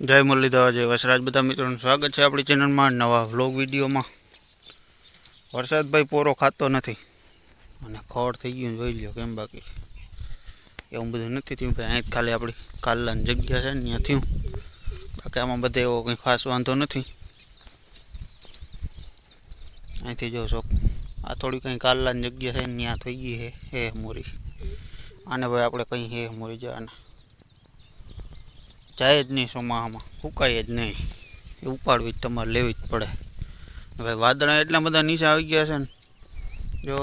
જય મુરલીધર, જય વસરાજ. બધા મિત્રોનું સ્વાગત છે આપણી ચેનલમાં નવા વ્લોગ વિડીયોમાં. વરસાદ ભાઈ પોરો ખાતો નથી. અને ખોડ થઈ ગયું જોઈ લ્યો કેમ બાકી. એવું બધું નથી થયું. ભાઈ, અહીં ખાલી આપણી કાલાની જગ્યા છે ને ત્યાં થયું. બાકી આમાં બધે એવો કંઈ ખાસ વાંધો નથી. અહીંથી જો શોખ. આ થોડી કંઈ કાલાની જગ્યા છે ને ત્યાં થઈ ગઈ હે હે મોરી. આને ભાઈ આપણે કંઈ હે મોરી જવાના. જાય જ નહીં સોમાહામાં ફૂકાય જ નહીં. એ ઉપાડવી જ તમારે લેવી જ પડે. ભાઈ વાદળા એટલા બધા નીચે આવી ગયા છે ને. જો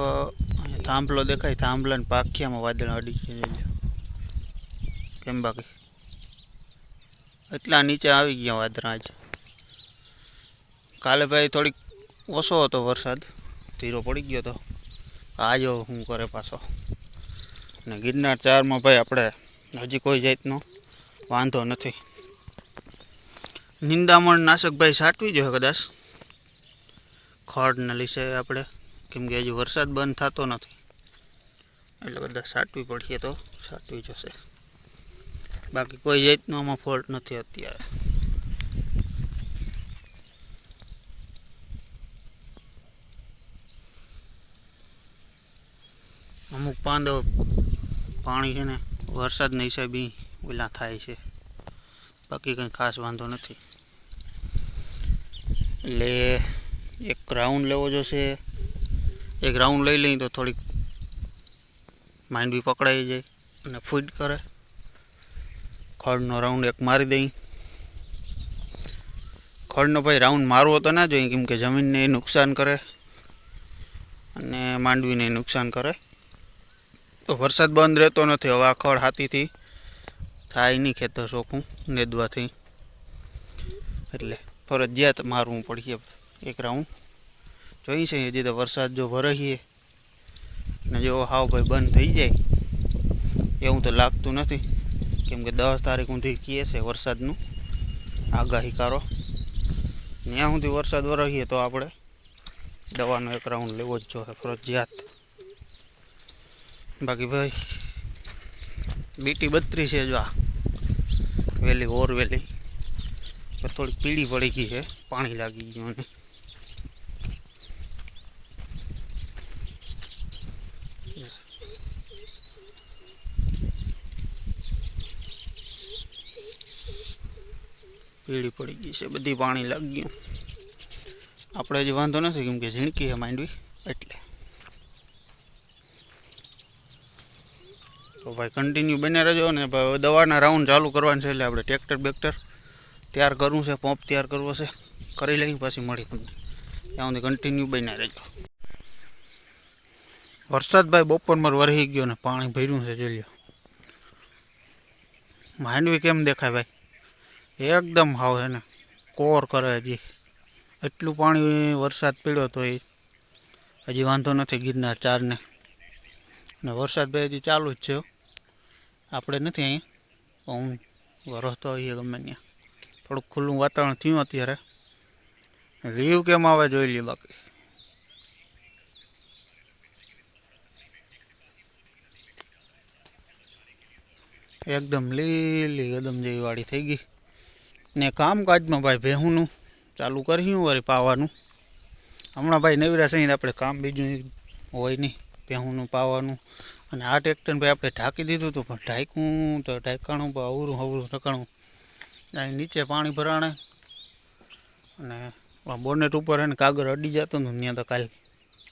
થાંભલો દેખાય, થાંભલા ને પાખિયામાં વાદળા અડી ગયા કેમ બાકી? એટલા નીચે આવી ગયા વાદળા આજે. કાલે ભાઈ થોડીક ઓછો હતો વરસાદ. ધીરો પડી ગયો હતો આજો હું કરે પાછો. ને ગિરનાર ચારમાં ભાઈ આપણે હજી કોઈ જાતનો વાંધો નથી. નિંદામણ નાશક ભાઈ સાટવી જોઈએ કદાચ. ખડને લીધે આપણે, કેમ કે હજી વરસાદ બંધ થતો નથી. એટલે બધા સાટવી પડશે તો સાટવી જશે. બાકી કોઈ જાતનો આમાં ફોલ્ટ નથી અત્યારે. અમુક પાંદો પાણી છે ને વરસાદના હિસાબે ઓલા થાય છે. બાકી કંઈ ખાસ વાંધો નથી. એટલે એક રાઉન્ડ લેવો જોશે. એક રાઉન્ડ લઈ લઈએ તો થોડીક માઇન્ડ બી પકડાઈ જાય અને ફૂટ કરે. ખડનો રાઉન્ડ એક મારી દઈ ખડનો ભાઈ રાઉન્ડ મારવો તો ના જોઈએ, કેમ કે જમીનને એ નુકસાન કરે અને માંડવીને નુકસાન કરે. તો વરસાદ બંધ રહેતો નથી, હવે આ ખડ હાથીથી થાય નહીં ખેતર ચોખ્ખું નેદવાથી એટલે ફરજિયાત મારવું પડીએ એક રાઉન્ડ. જોઈ છે, હજી તો વરસાદ જો વરહીએ ને જો હાવ ભાઈ બંધ થઈ જાય, એવું તો લાગતું નથી. કેમ કે દસ તારીખ સુધી કહે છે વરસાદનું આગાહીકારો ત્યાં સુધી વરસાદ વરહીએ તો આપણે દવાનો એક રાઉન્ડ લેવો જ જોઈએ, ફરજિયાત. બાકી ભાઈ, બીટી બત્રીસ છે જો આ. વેલી, ઓર વેલી. તો થોડી પીળી પડી ગઈ છે, પાણી લાગી ગયું અને પીળી પડી ગઈ છે, બધી પાણી લાગી ગયું. આપણે હજી વાંધો નથી, કેમ કે ઝીણકી છે માંડવી, એટલે. તો ભાઈ કન્ટિન્યુ બને રહેજો ને ભાઈ દવાના રાઉન્ડ ચાલુ કરવાનું છે એટલે આપણે ટ્રેક્ટર બેક્ટર તૈયાર કરવું છે પંપ તૈયાર કરવો છે. કરી લઈને પછી મળી તમને. ત્યાં સુધી કન્ટિન્યુ બન્યા રહેજો. વરસાદ ભાઈ બપોરમાં વરસી ગયો ને પાણી ભર્યું છે, જોઈ લો માંડવી કેમ દેખાય ભાઈ? એકદમ હાવ છે ને. કોર કરે હજી. એટલું પાણી વરસાદ પીડ્યો તો એ હજી વાંધો નથી ગિરનાર ચારને. ને વરસાદ ભાઈ હજી ચાલુ જ છે. આપણે નથી અહીંયા હું વરસતો હોઈએ ગમે ત્યાં. થોડુંક ખુલ્લું વાતાવરણ થયું અત્યારે. રીવ કેમ આવે જોઈ લઈએ બાકી. એકદમ લીલી કદમ જેવી વાળી થઈ ગઈ. ને કામકાજમાં ભાઈ ભેહુંનું ચાલુ કર્યું વળી પાવાનું. હમણાં ભાઈ નવરા સહિત આપણે કામ બીજું હોય નહીં. ભેહુંનું, પાવાનું. અને આ ટ્રેક્ટરને ભાઈ આપણે ઢાંકી દીધું હતું, પણ ઢાંકું તો ઢાંકાણું અવરું અવરું ઢકાણું અહીં નીચે પાણી ભરાણે અને બોનેટ ઉપર એને કાગળ અડી જતો હતો ત્યાં તો કાલે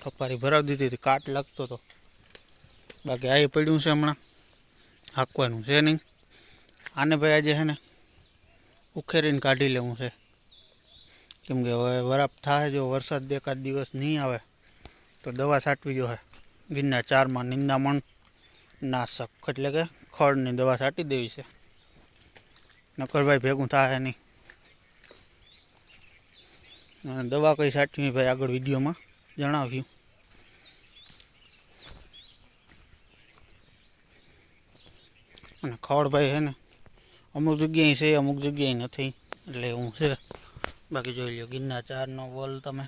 કપારી ભરાવી દીધી હતી, કાટ લાગતો હતો. બાકી આ પડ્યું છે હમણાં. હાંકવાનું છે નહીં. આને ભાઈ આજે છે ને ઉખેરીને કાઢી લેવું છે. કેમ કે હવે વરાપ થાય જો વરસાદ એકાદ દિવસ નહીં આવે, તો દવા છાંટવી જોઈએ. ગિરનાર ચારમાં નિંદામણ નાશક એટલે કે ખડની દવા છાંટી દેવી છે. નકરભાઈ ભેગું થાય નહીં. દવા કઈ છાંટવી ભાઈ, આગળ વિડીયોમાં જણાવ્યું. અને ખડ ભાઈ છે ને, અમુક જગ્યાએ છે, અમુક જગ્યાએ નથી, એટલે એવું છે. બાકી જોઈ લો ગિરના ચારનો વોલ તમે.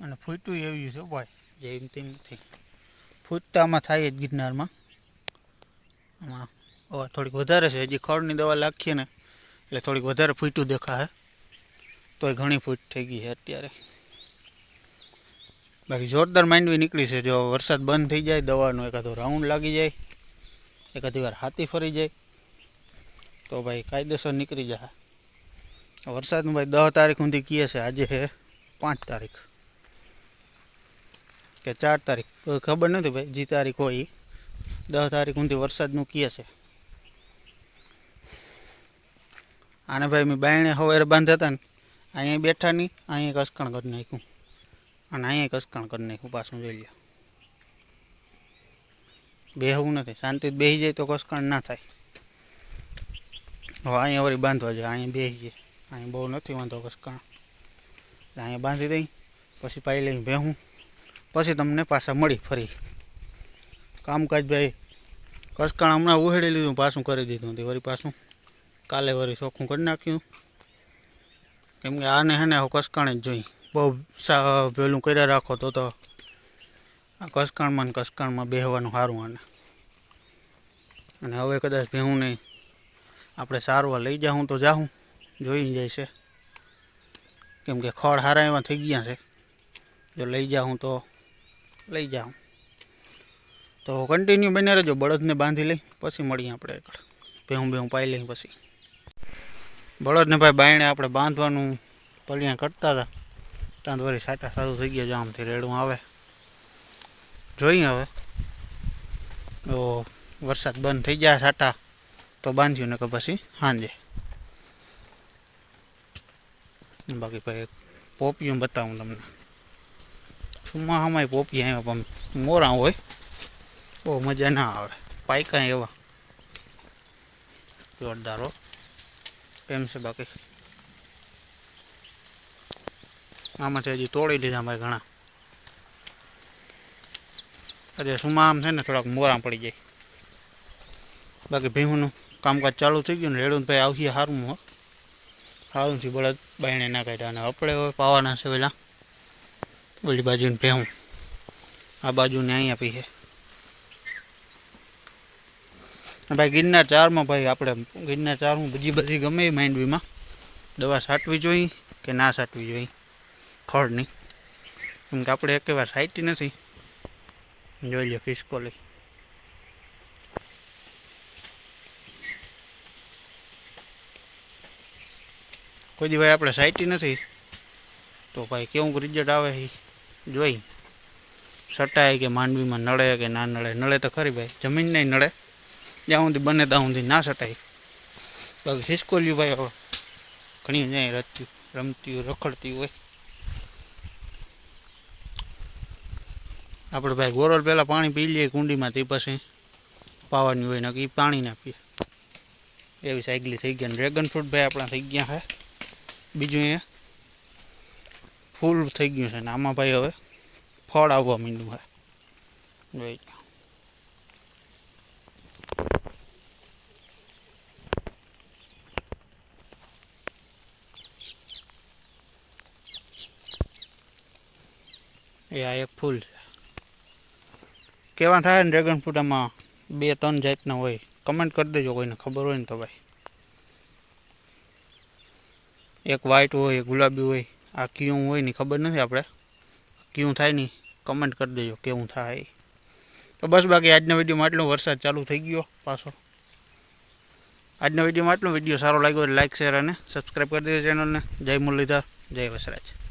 અને ફૂટ્યું એવું છે, ભાઈ. જેમ તેમ નથી. ફૂટતામાં થાય જ ગિરનારમાં. આમાં હવા થોડીક વધારે છે. હજી ખડની દવા લાખીએ ને, એટલે થોડીક વધારે ફૂટ્યું દેખાશે. તોય ઘણી ફૂટ થઈ ગઈ છે અત્યારે. બાકી જોરદાર માંડવી નીકળી છે. જો વરસાદ બંધ થઈ જાય, દવાનો એકાદો રાઉન્ડ લાગી જાય, એકાદી વાર હાથી ફરી જાય, તો ભાઈ કાયદેસર નીકળી જાય વરસાદનું ભાઈ દસ તારીખ સુધી કહે છે. આજે છે પાંચ તારીખ. કે ચાર તારીખ, કોઈ ખબર નથી ભાઈ, જે તારીખ હોય ઈ. દસ તારીખ સુધી વરસાદનું કહે છે. આને ભાઈ મેં બાયણે સવારે બાંધ્યા હતા ને, અહીંયા બેઠા નહીં અહીંયા કસકણ કરી નાખ્યું. અને અહીંયા કસકણ કરી નાખ્યું પાછું જોઈ લ્યો. બેહવું નથી શાંતિ બેસી જાય તો કસકણ ના થાય. હવે અહીંયા વળી બાંધવા જાય, અહીંયા બેસી જાય. અહીંયા બહુ નથી વાંધો કસકણ. એટલે અહીંયા બાંધી દઈ, પછી પાઈ લઈને ભેહું પછી તમને પાછા મળી ફરી. કામકાજ ભાઈ, કસકણ હમણાં ઉહેડી લીધું, પાછું કરી દીધું. હતી વળી પાછું કાલે વળી ચોખ્ખું કરી નાખ્યું. કેમ કે આને હે ને હવે કસકાણ જ જોઈ. બહુ પેલું કર્યા રાખો તો તો આ કસકાણમાં ને કસકાણમાં બેહવાનું સારું આને. અને હવે કદાચ ભેહું નહીં. આપણે સારવાર લઈ જાઉં તો જાઉં જોઈ જાય છે. કેમ કે ખડ હારા એવા થઈ ગયા છે. જો લઈ જાઉં તો લઈ જાઓ. તો કન્ટિન્યુ બને રહેજો, બળદને બાંધી લઈ, પછી મળીએ આપણે આગળ ભેહું ભેહું પાઈ લઈ પછી. બળદને ભાઈ બાયણે આપણે બાંધવાનું પલિયા કરતા હતા. ત્યાં તો વળી સાટા સારું થઈ ગયા જામથી રેડું આવે. જોઈએ હવે. તો વરસાદ બંધ થઈ જાય સાટા, તો બાંધ્યું ને કે પછી સાંજે. બાકી ભાઈ પોપિયું બતાવું તમને. સુમાહામાં પોપી આવ્યા, પણ મોરા હોય, બહુ મજા ના આવે. પાયકા એવા. જોરદારો કેમ છે બાકી. આમાંથી હજી તોડી લીધા ભાઈ ઘણા. અરે સુમા આમ છે ને, થોડાક મોરા પડી જાય. બાકી ભીમનું કામકાજ ચાલુ થઈ ગયું ને રેડું ભાઈ આવીએ સારું સારુંથી બળદ બાયણે ના કાઢ્યા અને આપણે હવે પાવાના છે પેલા ઓલી બાજુને ભેહું. આ બાજુને અહીંયા આપી છે. ભાઈ ગિરનાર ચારમાં ભાઈ આપણે ગિરનાર ચારમાં બીજી બધી ગમે એ માંડવીમાં. દવા સાટવી જોઈએ કે ના સાટવી જોઈએ ખડની. કેમ કે આપણે એક વાર સાઈટી નથી. જોઈ લો ખિસકોલી કોઈ દી ભાઈ આપણે સાઈટી નથી. તો ભાઈ કેવું રિઝલ્ટ આવે એ જોઈ. સટાય કે માંડવીમાં નળે કે ના નળે નળે તો ખરી ભાઈ. જમીન નહીં નળે જ્યાં સુધી બને ત્યાં સુધી ના સટાય. બાકી ખિસકોલ્યું ભાઈ હવે. ઘણી જાય રચતી રમતી રખડતી હોય. આપણે ભાઈ ગોરલ પહેલાં પાણી પી લઈએ કુંડીમાં તે પછી. પાવાની હોય નક્કી પાણી ના પીએ. એવી સાયકલી થઈ ગયા ડ્રેગન ફ્રૂટ ભાઈ આપણા થઈ ગયા હે. બીજું એ ફૂલ થઈ ગયું છે ને આમાં ભાઈ હવે ફળ આવવા માંડ્યું છે. જોઈ. એ આ એક ફૂલ છે. કેવા થાય ને ડ્રેગન ફ્રૂટ આમાં બે ત્રણ જાતના હોય. કમેન્ટ કરી દેજો કોઈને ખબર હોય ને તો ભાઈ. એક વ્હાઈટ હોય ગુલાબી હોય. આ ક્યું હોય ને ખબર નથી આપણે. ક્યું થાય નહીં કમેન્ટ કરી દેજો કેવું થાય. તો બસ બાકી આજના વિડીયોમાં આટલો. વરસાદ ચાલુ થઈ ગયો પાછો. આજના વિડીયોમાં આટલો. વીડિયો સારો લાગ્યો લાઇક શેર અને સબસ્ક્રાઈબ કરી દેજો ચેનલને જય મુરલીધર, જય વસરાજ.